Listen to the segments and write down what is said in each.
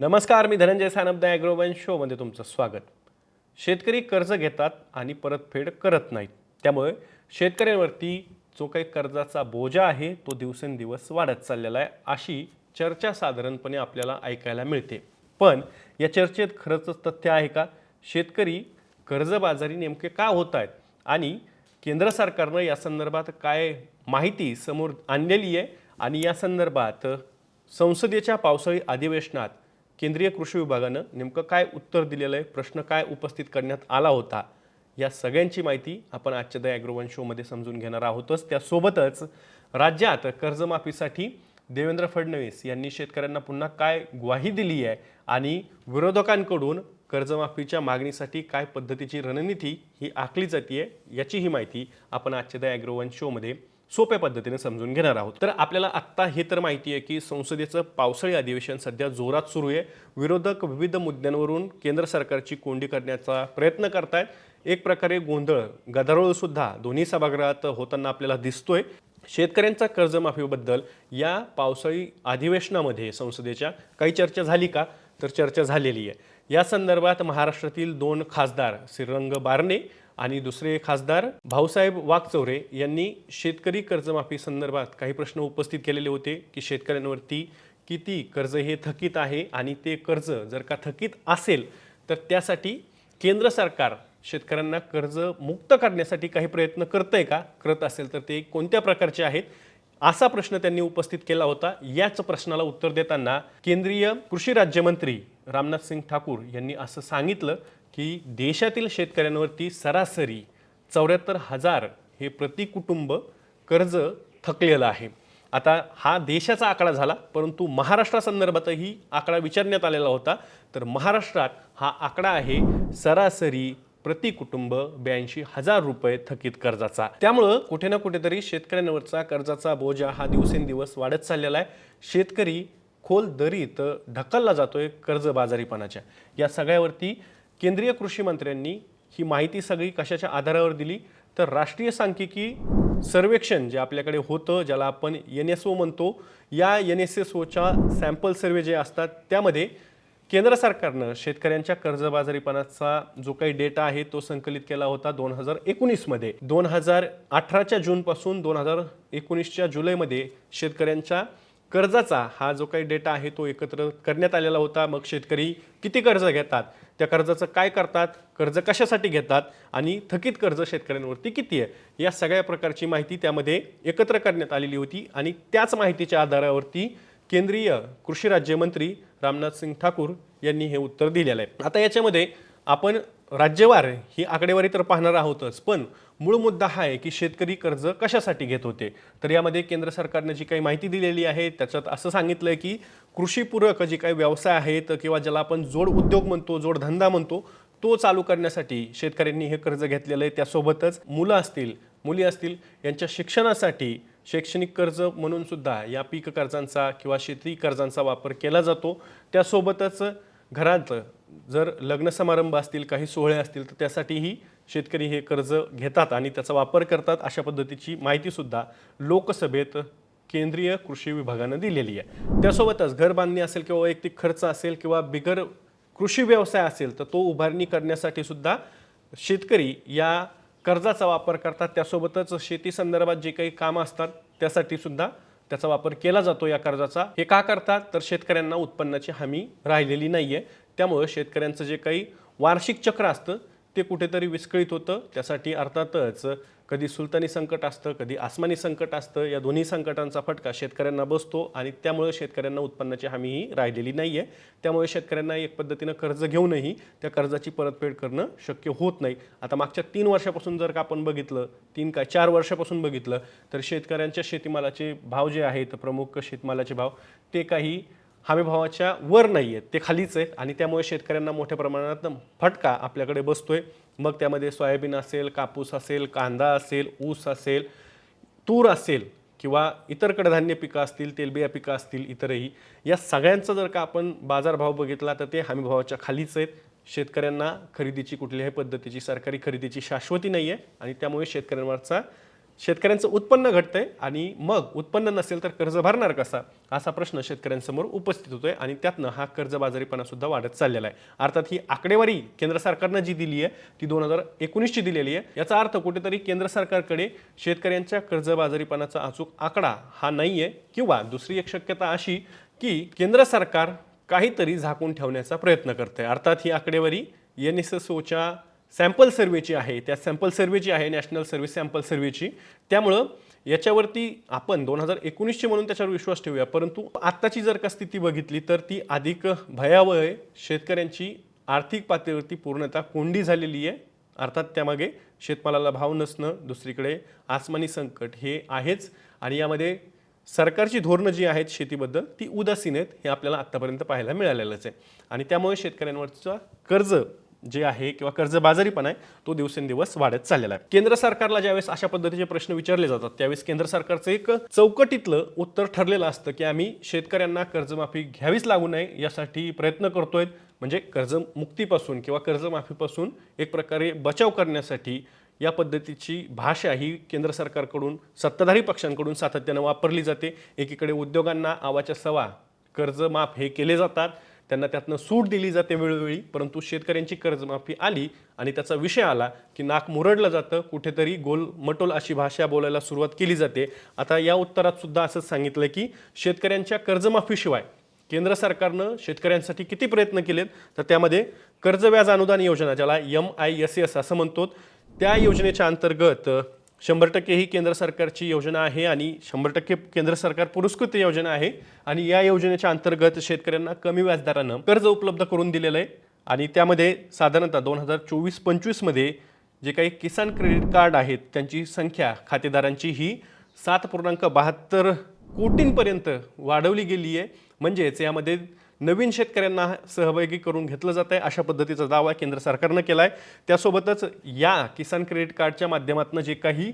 नमस्कार मी धनंजय सानप द ॲग्रोवन शोमध्ये तुमचं स्वागत. शेतकरी कर्ज घेतात आणि परतफेड करत नाहीत. त्यामुळे शेतकऱ्यांवरती जो काही कर्जाचा बोजा आहे तो दिवसेंदिवस वाढत चाललेला आहे अशी चर्चा साधारणपणे आपल्याला ऐकायला मिळते. पण या चर्चेत खरंच तथ्य आहे का? शेतकरी कर्जबाजारी नेमके का होत आहेत? आणि केंद्र सरकारनं या संदर्भात काय माहिती समोर आणलेली आहे? आणि या संदर्भात संसदेच्या पावसाळी अधिवेशनात केंद्रीय कृषी विभागानं नेमकं काय उत्तर दिलेलं आहे प्रश्न काय उपस्थित करण्यात आला होता या सगळ्यांची माहिती आपण आजच्या द ॲग्रोवन शोमध्ये समजून घेणार आहोतच. त्यासोबतच राज्यात कर्जमाफीसाठी देवेंद्र फडणवीस यांनी शेतकऱ्यांना पुन्हा काय ग्वाही दिली आहे आणि विरोधकांकडून कर्जमाफीच्या मागणीसाठी काय पद्धतीची रणनीती ही आखली जाते याची ही माहिती आपण आजच्या द ॲग्रोवन शोमध्ये सोप्या पद्धतीने समजून घेणार आहोत. तर आपल्याला आत्ता हे तर माहिती आहे की संसदेचं पावसाळी अधिवेशन सध्या जोरात सुरू आहे. विरोधक विविध मुद्द्यांवरून केंद्र सरकारची कोंडी करण्याचा प्रयत्न करतायत. एक प्रकारे गोंधळ गदारोळ सुद्धा दोन्ही सभागृहात होताना आपल्याला दिसतोय. शेतकऱ्यांचा कर्जमाफीबद्दल या पावसाळी अधिवेशनामध्ये संसदेच्या काही चर्चा झाली का? तर चर्चा झालेली आहे. या संदर्भात महाराष्ट्रातील दोन खासदार श्रीरंग बारणे आणि दुसरे खासदार भाऊसाहेब वाघचौरे यांनी शेतकरी कर्जमाफी संदर्भात काही प्रश्न उपस्थित केलेले होते की शेतकऱ्यांवरती किती कर्ज हे थकीत आहे आणि ते कर्ज जर का थकीत असेल तर त्यासाठी केंद्र सरकार शेतकऱ्यांना कर्ज मुक्त करण्यासाठी काही प्रयत्न करतंय का? करत असेल तर ते कोणत्या प्रकारचे आहेत? असा प्रश्न त्यांनी उपस्थित केला होता. याच प्रश्नाला उत्तर देताना केंद्रीय कृषी राज्यमंत्री रामनाथ सिंग ठाकूर यांनी असं सांगितलं की देशातील शेतकऱ्यांवरती सरासरी चौऱ्याहत्तर हजार हे प्रति कुटुंब कर्ज थकलेलं आहे. आता हा देशाचा आकडा झाला परंतु महाराष्ट्रासंदर्भातही आकडा विचारण्यात आलेला होता. तर महाराष्ट्रात हा आकडा आहे सरासरी प्रति कुटुंब ब्याऐंशी हजार रुपये थकीत कर्जाचा. त्यामुळं कुठे ना कुठेतरी शेतकऱ्यांवरचा कर्जाचा बोजा हा दिवसेंदिवस वाढत चाललेला आहे. शेतकरी खोल दरीत ढकलला जातोय कर्जबाजारीपणाच्या. या सगळ्यावरती केंद्रीय कृषी मंत्र्यांनी ही माहिती सगळी कशाच्या आधारावर दिली? तर राष्ट्रीय सांख्यिकी सर्वेक्षण जे आपल्याकडे होतं ज्याला आपण एन एस ओ म्हणतो या एन एस एस ओच्या सॅम्पल सर्वे जे असतात त्यामध्ये केंद्र सरकारनं शेतकऱ्यांच्या कर्जबाजारीपणाचा जो काही डेटा आहे तो संकलित केला होता दोन हजार एकोणीसमध्ये. दोन हजार अठराच्या जूनपासून दोन हजार एकोणीसच्या जुलैमध्ये शेतकऱ्यांच्या कर्जाचा हा जो काही डेटा आहे तो एकत्र करण्यात आलेला होता. मग शेतकरी किती कर्ज घेतात? त्या कर्जाचं काय करतात? कर्ज कशासाठी घेतात? आणि थकीत कर्ज शेतकऱ्यांवरती किती आहे? या सगळ्या प्रकारची माहिती त्यामध्ये एकत्र करण्यात आलेली होती. आणि त्याच माहितीच्या आधारावरती केंद्रीय कृषी राज्यमंत्री रामनाथ सिंग ठाकूर यांनी हे उत्तर दिलेलं आहे. आता याच्यामध्ये आपण राज्यवार ही आकडेवारी तर पाहणार आहोतच पण मूळ मुद्दा हा आहे की शेतकरी कर्ज कशासाठी घेत होते? तर यामध्ये केंद्र सरकारने जी काही माहिती दिलेली आहे त्याच्यात असं सांगितलं आहे की कृषीपूरक जे काही व्यवसाय आहेत किंवा ज्याला आपण जोड उद्योग म्हणतो जोडधंदा म्हणतो तो चालू करण्यासाठी शेतकऱ्यांनी हे कर्ज घेतलेलं आहे. त्यासोबतच मुलं असतील मुली असतील यांच्या शिक्षणासाठी शैक्षणिक कर्ज म्हणून सुद्धा या पीक कर्जांचा किंवा शेती कर्जांचा वापर केला जातो. त्यासोबतच घरात जर लग्न समारंभ असतील काही सोहळे असतील तर त्यासाठीही शेतकरी हे कर्ज घेतात आणि त्याचा वापर करतात अशा पद्धतीची माहितीसुद्धा लोकसभेत केंद्रीय कृषी विभागानं दिलेली आहे. त्यासोबतच घर बांधणी असेल किंवा वैयक्तिक खर्च असेल किंवा बिगर कृषी व्यवसाय असेल तर तो उभारणी करण्यासाठी सुद्धा शेतकरी या कर्जाचा वापर करतात. त्यासोबतच शेती संदर्भात जे काही कामं असतात त्यासाठी सुद्धा त्याचा वापर केला जातो या कर्जाचा. हे का करतात? तर शेतकऱ्यांना उत्पन्नाची हमी राहिलेली नाही आहे त्यामुळं शेतकऱ्यांचं जे काही वार्षिक चक्र असतं ते कुठेतरी विस्कळीत होतं. त्यासाठी अर्थातच कधी सुलतानी संकट असतं कधी आसमानी संकट असतं. या दोन्ही संकटांचा फटका शेतकऱ्यांना बसतो आणि त्यामुळे शेतकऱ्यांना उत्पन्नाची हमीही राहिलेली नाही आहे त्यामुळे शेतकऱ्यांना एक पद्धतीनं कर्ज घेऊनही त्या कर्जाची परतफेड करणं शक्य होत नाही. आता मागच्या तीन वर्षापासून जर का आपण बघितलं तीन काय चार वर्षापासून बघितलं तर शेतकऱ्यांच्या शेतीमालाचे भाव जे आहेत प्रमुख शेतमालाचे भाव ते काही हमीभावाच्या वर नाही आहेत ते खालीच आहेत आणि त्यामुळे शेतकऱ्यांना मोठ्या प्रमाणात फटका आपल्याकडे बसतोय. मग त्यामध्ये सोयाबीन असेल कापूस असेल कांदा असेल ऊस असेल तूर असेल किंवा इतर कडधान्य पिकं असतील तेलबिया पिकं असतील इतरही या सगळ्यांचा जर का आपण बाजारभाव बघितला तर ते हमीभावाच्या खालीच आहेत. शेतकऱ्यांना खरेदीची कुठल्याही पद्धतीची सरकारी खरेदीची शाश्वती नाही आहे आणि त्यामुळे शेतकऱ्यांवरचा शेतकऱ्यांचं उत्पन्न घटतंय आणि मग उत्पन्न नसेल तर कर्ज भरणार कसा? असा प्रश्न शेतकऱ्यांसमोर उपस्थित होतोय आणि त्यातनं हा कर्जबाजारीपणा सुद्धा वाढत चाललेला आहे. अर्थात ही आकडेवारी केंद्र सरकारनं जी दिली आहे ती दोन हजार एकोणीसची दिलेली आहे. याचा अर्थ कुठेतरी केंद्र सरकारकडे शेतकऱ्यांच्या कर्जबाजारीपणाचा अचूक आकडा हा नाही आहे किंवा दुसरी एक शक्यता अशी की केंद्र सरकार काहीतरी झाकून ठेवण्याचा प्रयत्न करते अर्थात ही आकडेवारी एन एस एस ओच्या सॅम्पल सर्वेची आहे त्या सॅम्पल सर्वेची आहे नॅशनल सर्व्हिस सॅम्पल सर्वेची त्यामुळं याच्यावरती आपण दोन हजार एकोणीसची म्हणून त्याच्यावर विश्वास ठेवूया. परंतु आत्ताची जर का स्थिती बघितली तर ती अधिक भयावह आहे. शेतकऱ्यांची आर्थिक पातळीवरती पूर्णतः कोंडी झालेली आहे. अर्थात त्यामागे शेतमालाला भाव नसणं दुसरीकडे आसमानी संकट हे आहेच. आणि यामध्ये सरकारची धोरणं जी आहेत शेतीबद्दल ती उदासीन आहेत हे आपल्याला आत्तापर्यंत पाहायला मिळालेलंच आहे. आणि त्यामुळे शेतकऱ्यांवरचा कर्ज जे आहे किंवा कर्जबाजारीपणा आहे तो दिवसेंदिवस वाढत चाललेला आहे. केंद्र सरकारला ज्यावेळेस अशा पद्धतीचे प्रश्न विचारले जातात त्यावेळेस केंद्र सरकारचं एक चौकटीतलं उत्तर ठरलेलं असतं की आम्ही शेतकऱ्यांना कर्जमाफी घ्यावीच लागू नये यासाठी प्रयत्न करतोय. म्हणजे कर्जमुक्तीपासून किंवा कर्जमाफीपासून एक प्रकारे बचाव करण्यासाठी या पद्धतीची भाषा ही केंद्र सरकारकडून सत्ताधारी पक्षांकडून सातत्यानं वापरली जाते. एकीकडे उद्योगांना आवाच्या सवा कर्जमाफ हे केले जातात. त्यांना त्यातनं सूट दिली जाते वेळोवेळी परंतु शेतकऱ्यांची कर्जमाफी आली आणि त्याचा विषय आला की नाक मुरडलं जातं कुठेतरी गोल मटोल अशी भाषा बोलायला सुरुवात केली जाते. आता या उत्तरात सुद्धा असंच सांगितलं की शेतकऱ्यांच्या कर्जमाफीशिवाय केंद्र सरकारनं शेतकऱ्यांसाठी किती प्रयत्न केलेत? तर त्यामध्ये कर्जव्याज अनुदान योजना ज्याला एम आय एस एस असं म्हणतो त्या योजनेच्या अंतर्गत शंभर टक्के ही केंद्र सरकारची योजना आहे आणि शंभर टक्के केंद्र सरकार पुरस्कृत योजना आहे. आणि या योजनेच्या अंतर्गत शेतकऱ्यांना कमी व्याजदरानं कर्ज उपलब्ध करून दिलेलं आहे. आणि त्यामध्ये साधारणतः दोन हजार चोवीस पंचवीसमध्ये जे काही किसान क्रेडिट कार्ड आहेत त्यांची संख्या खातेदारांची ही सात पूर्णांक बहात्तर कोटींपर्यंत वाढवली गेली आहे. म्हणजेच यामध्ये नवीन शेतकऱ्यांना सहभागी करून घेतलं जात आहे अशा पद्धतीचा दावा केंद्र सरकारनं केला आहे त्यासोबतच या किसान क्रेडिट कार्डच्या माध्यमातून जे काही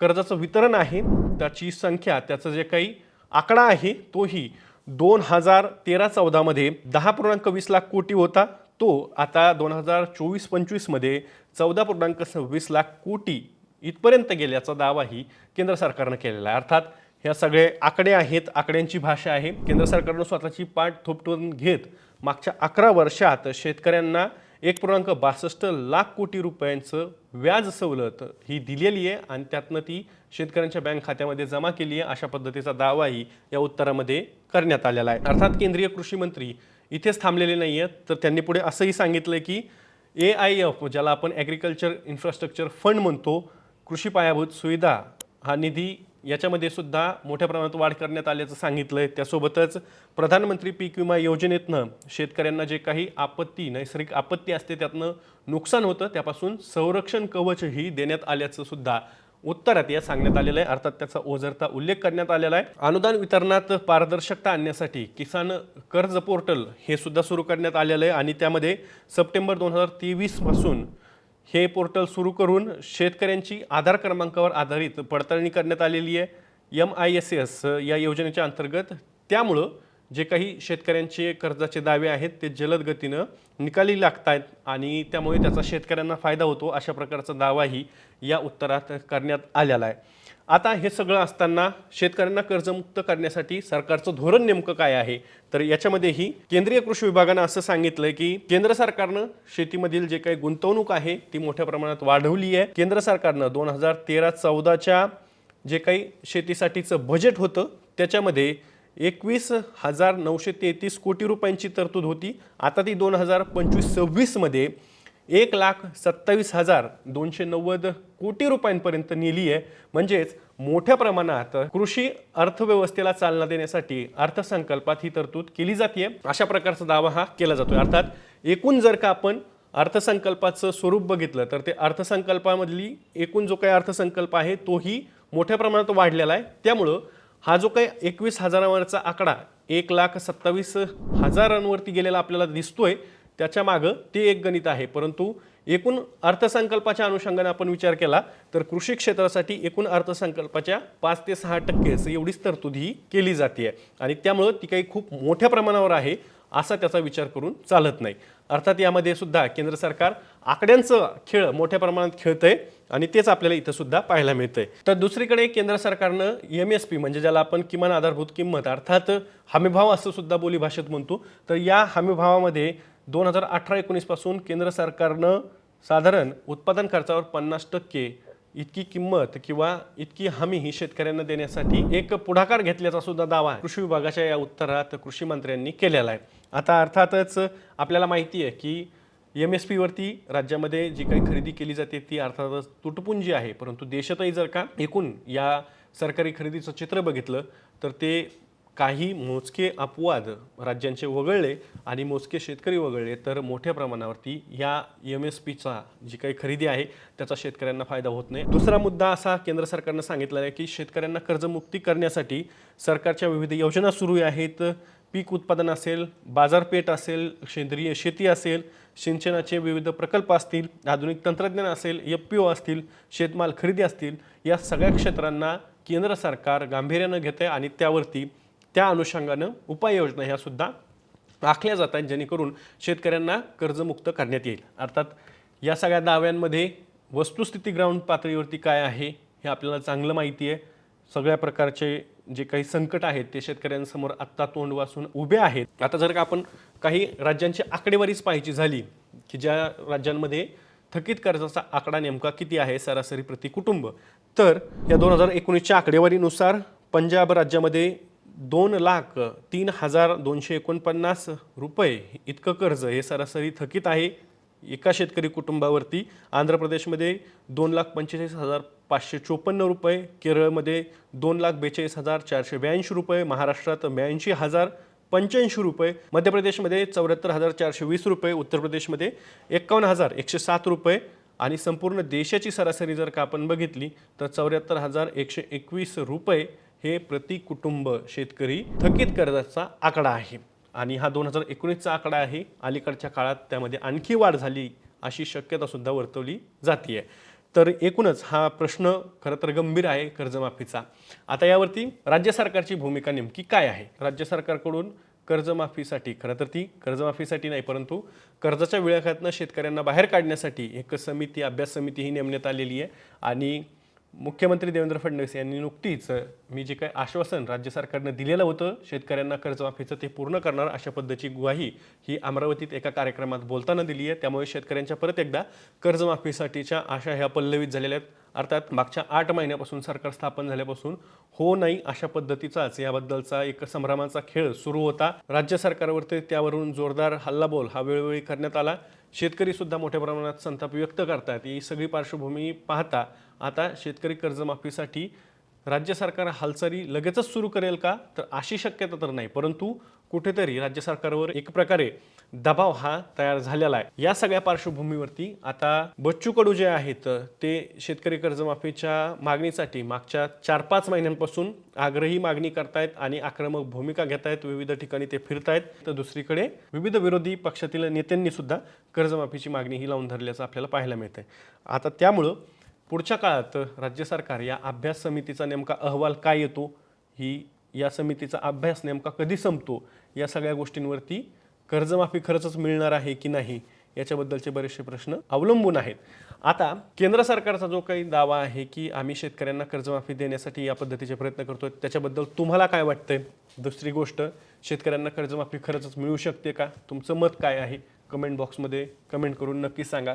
कर्जाचं वितरण आहे त्याची संख्या त्याचं जे काही आकडा आहे तोही दोन हजार तेरा चौदामध्ये दहा पूर्णांक वीस लाख कोटी होता. तो आता दोन हजार चोवीस पंचवीसमध्ये चौदा पूर्णांक सव्वीस लाख कोटी इथपर्यंत गेल्याचा दावाही केंद्र सरकारनं केलेला आहे. अर्थात ह्या सगळे आकडे आहेत आकड्यांची भाषा आहे. केंद्र सरकारनं स्वतःची पाठ थोपटून घेत मागच्या अकरा वर्षात शेतकऱ्यांना एक पूर्णांक बासष्ट लाख कोटी रुपयांचं व्याज सवलत ही दिलेली आहे आणि त्यातनं ती शेतकऱ्यांच्या बँक खात्यामध्ये जमा केली आहे. अशा पद्धतीचा दावाही या उत्तरामध्ये करण्यात आलेला आहे. अर्थात केंद्रीय कृषी मंत्री इथेच थांबलेले नाही आहेत तर त्यांनी पुढे असंही सांगितलं की ए आय एफ ज्याला आपण ॲग्रिकल्चर इन्फ्रास्ट्रक्चर फंड म्हणतो कृषी पायाभूत सुविधा हा निधी याच्यामध्ये सुद्धा मोठ्या प्रमाणात वाढ करण्यात आल्याचं सांगितलं आहे त्यासोबतच प्रधानमंत्री पीक विमा योजनेतनं शेतकऱ्यांना जे काही आपत्ती नैसर्गिक आपत्ती असते त्यातनं नुकसान होतं त्यापासून संरक्षण कवचही देण्यात आल्याचं सुद्धा उत्तरात या सांगण्यात आलेलं आहे. अर्थात त्याचा ओझरता उल्लेख करण्यात आलेला आहे. अनुदान वितरणात पारदर्शकता आणण्यासाठी किसान कर्ज पोर्टल हे सुद्धा सुरू करण्यात आलेलं आहे. आणि त्यामध्ये सप्टेंबर दोन हजार तेवीसपासून हे पोर्टल सुरू करून शेतकऱ्यांची आधार क्रमांकावर आधारित पडताळणी करण्यात आलेली आहे. एम आय एस एस या योजनेच्या अंतर्गत त्यामुळं जे काही शेतकऱ्यांचे कर्जाचे दावे आहेत ते जलद गतीनं निकाली लागत आहेत आणि त्यामुळे त्याचा शेतकऱ्यांना फायदा होतो अशा प्रकारचा दावाही या उत्तरात करण्यात आलेला आहे. आता हे सगळं असताना शेतकऱ्यांना कर्जमुक्त करण्यासाठी सरकारचं धोरण नेमकं काय आहे? तर याच्यामध्येही केंद्रीय कृषी विभागानं असं सांगितलंय की केंद्र सरकारनं शेतीमधील जे काही गुंतवणूक आहे ती मोठ्या प्रमाणात वाढवली आहे. केंद्र सरकारनं दोन हजार तेरा चौदाच्या जे काही शेतीसाठीचं बजेट होतं त्याच्यामध्ये एकवीस हजार नऊशे तेहतीस कोटी रुपयांची तरतूद होती. आता ती दोन हजार पंचवीस सव्वीसमध्ये एक लाख सत्तावीस हजार दोनशे नव्वद कोटी रुपयांपर्यंत नेली आहे. म्हणजेच मोठ्या प्रमाणात कृषी अर्थव्यवस्थेला चालना देण्यासाठी अर्थसंकल्पात ही तरतूद केली जाते अशा प्रकारचा दावा हा केला जातोय. अर्थात एकूण जर का आपण अर्थसंकल्पाचं स्वरूप बघितलं तर ते अर्थसंकल्पामधली एकूण जो काही अर्थसंकल्प आहे तोही मोठ्या प्रमाणात वाढलेला आहे. त्यामुळं हा जो काही एकवीस हजारावरचा आकडा एक लाख सत्तावीस हजारांवरती गेलेला आपल्याला दिसतोय त्याच्या मागं ते एक गणित आहे. परंतु एकूण अर्थसंकल्पाच्या अनुषंगाने आपण विचार केला तर कृषी क्षेत्रासाठी एकूण अर्थसंकल्पाच्या पाच ते सहा टक्केच एवढीच तरतूद ही केली जाते आणि त्यामुळं ती काही खूप मोठ्या प्रमाणावर आहे असा त्याचा विचार करून चालत नाही. अर्थात यामध्ये सुद्धा केंद्र सरकार आकड्यांचं खेळ मोठ्या प्रमाणात खेळतंय आणि तेच आपल्याला इथं सुद्धा पाहायला मिळतंय. तर दुसरीकडे केंद्र सरकारनं एम एस पी म्हणजे ज्याला आपण किमान आधारभूत किंमत अर्थात हमीभाव असं सुद्धा बोली भाषेत म्हणतो तर या हमीभावामध्ये दोन हजार अठरा एकोणीसपासून केंद्र सरकारनं साधारण उत्पादन खर्चावर पन्नास टक्के इतकी किंमत किंवा इतकी हमी ही शेतकऱ्यांना देण्यासाठी एक पुढाकार घेतल्याचा सुद्धा दावा कृषी विभागाच्या या उत्तरात कृषी मंत्र्यांनी केलेला आहे. आता अर्थातच आपल्याला माहिती आहे की एम एस पीवरती राज्यामध्ये जी काही खरेदी केली जाते ती अर्थातच तुटपुंजी आहे. परंतु देशातही जर का एकूण या सरकारी खरेदीचं चित्र बघितलं तर ते काही मोजके अपवाद राज्यांचे वगळले आणि मोजके शेतकरी वगळले तर मोठ्या प्रमाणावरती या एम एस पीचा जी काही खरेदी आहे त्याचा शेतकऱ्यांना फायदा होत नाही. दुसरा मुद्दा असा केंद्र सरकारनं सांगितलेला आहे की शेतकऱ्यांना कर्जमुक्ती करण्यासाठी सरकारच्या विविध योजना सुरू आहेत. पीक उत्पादन असेल बाजारपेठ असेल सेंद्रिय शेती असेल सिंचनाचे विविध प्रकल्प असतील आधुनिक तंत्रज्ञान असेल एफ पी ओ असतील शेतमाल खरेदी असतील या सगळ्या क्षेत्रांना केंद्र सरकार गांभीर्यानं घेतं आहे आणि त्यावरती त्या अनुषंगानं उपाययोजना ह्या सुद्धा आखल्या जात आहेत जेणेकरून शेतकऱ्यांना कर्जमुक्त करण्यात येईल. अर्थात या सगळ्या दाव्यांमध्ये वस्तुस्थिती ग्राउंड पातळीवरती काय आहे हे आपल्याला चांगलं माहिती आहे. सगळ्या प्रकारचे जे काही संकट आहेत ते शेतकऱ्यांसमोर आत्ता तोंड वासून उभे आहेत. आता जर का आपण काही राज्यांची आकडेवारीच पाहायची झाली की ज्या राज्यांमध्ये थकीत कर्जाचा आकडा नेमका किती आहे सरासरी प्रति कुटुंब तर या दोन हजार एकोणीसच्या आकडेवारीनुसार पंजाब राज्यामध्ये दोन लाख तीन हजार दोनशे एकोणपन्नास रुपये इतकं कर्ज हे सरासरी थकीत आहे. एका शेतकरी कुटुंबावरती आंध्र प्रदेशमध्ये दोन लाख पंचेचाळीस हजार पाचशे चोपन्न रुपये केरळमध्ये दोन लाख बेचाळीस हजार चारशे ब्याऐंशी रुपये महाराष्ट्रात ब्याऐंशी हजार पंच्याऐंशी रुपये मध्य प्रदेशमध्ये चौऱ्याहत्तर हजार चारशे वीस रुपये उत्तर प्रदेशमध्ये एकावन्न हजार एकशे सात रुपये आणि संपूर्ण देशाची सरासरी जर का आपण बघितली तर चौऱ्याहत्तर हजार एकशे एकवीस रुपये हे प्रति कुटुंब शेतकरी थकीत कर्जाचा आकडा आहे. आणि हा दोन हजार एकोणीसचा आकडा आहे. अलीकडच्या काळात त्यामध्ये आणखी वाढ झाली अशी शक्यतासुद्धा वर्तवली जाते तर एकूणच हा प्रश्न खरं तर गंभीर आहे कर्जमाफीचा. आता यावरती राज्य सरकारची भूमिका नेमकी काय आहे? राज्य सरकारकडून कर्जमाफीसाठी खरं तर ती कर्जमाफीसाठी नाही परंतु कर्जाच्या विळख्यातनं शेतकऱ्यांना बाहेर काढण्यासाठी एक समिती अभ्यास समिती ही नेमण्यात आलेली आहे. आणि मुख्यमंत्री देवेंद्र फडणवीस यांनी नुकतीच मी जे काही आश्वासन राज्य सरकारनं दिलेलं होतं शेतकऱ्यांना कर्जमाफीचं ते पूर्ण करणार अशा पद्धतीची ग्वाही ही अमरावतीत एका कार्यक्रमात बोलताना दिली आहे त्यामुळे शेतकऱ्यांच्या परत एकदा कर्जमाफीसाठीच्या आशा ह्या पल्लवित झालेल्या आहेत. अर्थात मागच्या आठ महिन्यापासून सरकार स्थापन झाल्यापासून हो नाही अशा पद्धतीचाच याबद्दलचा एक संभ्रमाचा खेळ सुरू होता. राज्य सरकारवरती त्यावरून जोरदार हल्लाबोल हा वेळोवेळी करण्यात आला. शेतकरी सुद्धा मोठ्या प्रमाणात संताप व्यक्त करतात. ही सगळी पार्श्वभूमी पाहता आता शेतकरी कर्जमाफीसाठी राज्य सरकार हालचाली लगेचच सुरू करेल का? तर अशी शक्यता तर नाही परंतु कुठेतरी राज्य सरकारवर एक प्रकारे दबाव हा तयार झालेला आहे. या सगळ्या पार्श्वभूमीवरती आता बच्चू कडू जे आहेत ते शेतकरी कर्जमाफीच्या मागणीसाठी मागच्या चार पाच महिन्यांपासून आग्रही मागणी करतायत आणि आक्रमक भूमिका घेत आहेत विविध ठिकाणी ते फिरतायत. तर दुसरीकडे विविध विरोधी पक्षातील नेत्यांनी सुद्धा कर्जमाफीची मागणी ही लावून धरल्याचं आपल्याला पाहायला मिळतंय. आता त्यामुळं पुढच्या काळात राज्य सरकार या अभ्यास समितीचा नेमका अहवाल काय येतो ही या समितीचा अभ्यास नेमका कधी संपतो या सगळ्या गोष्टींवरती कर्जमाफी खरंच मिळणार आहे की नाही याच्याबद्दलचे बरेचसे प्रश्न अवलंबून आहेत. आता केंद्र सरकारचा जो काही दावा आहे की आम्ही शेतकऱ्यांना कर्जमाफी देण्यासाठी या पद्धतीचे प्रयत्न करतोय त्याच्याबद्दल तुम्हाला काय वाटतंय? दुसरी गोष्ट शेतकऱ्यांना कर्जमाफी खरंच मिळू शकते का? तुमचं मत काय आहे? कमेंट बॉक्समध्ये कमेंट करून नक्की सांगा.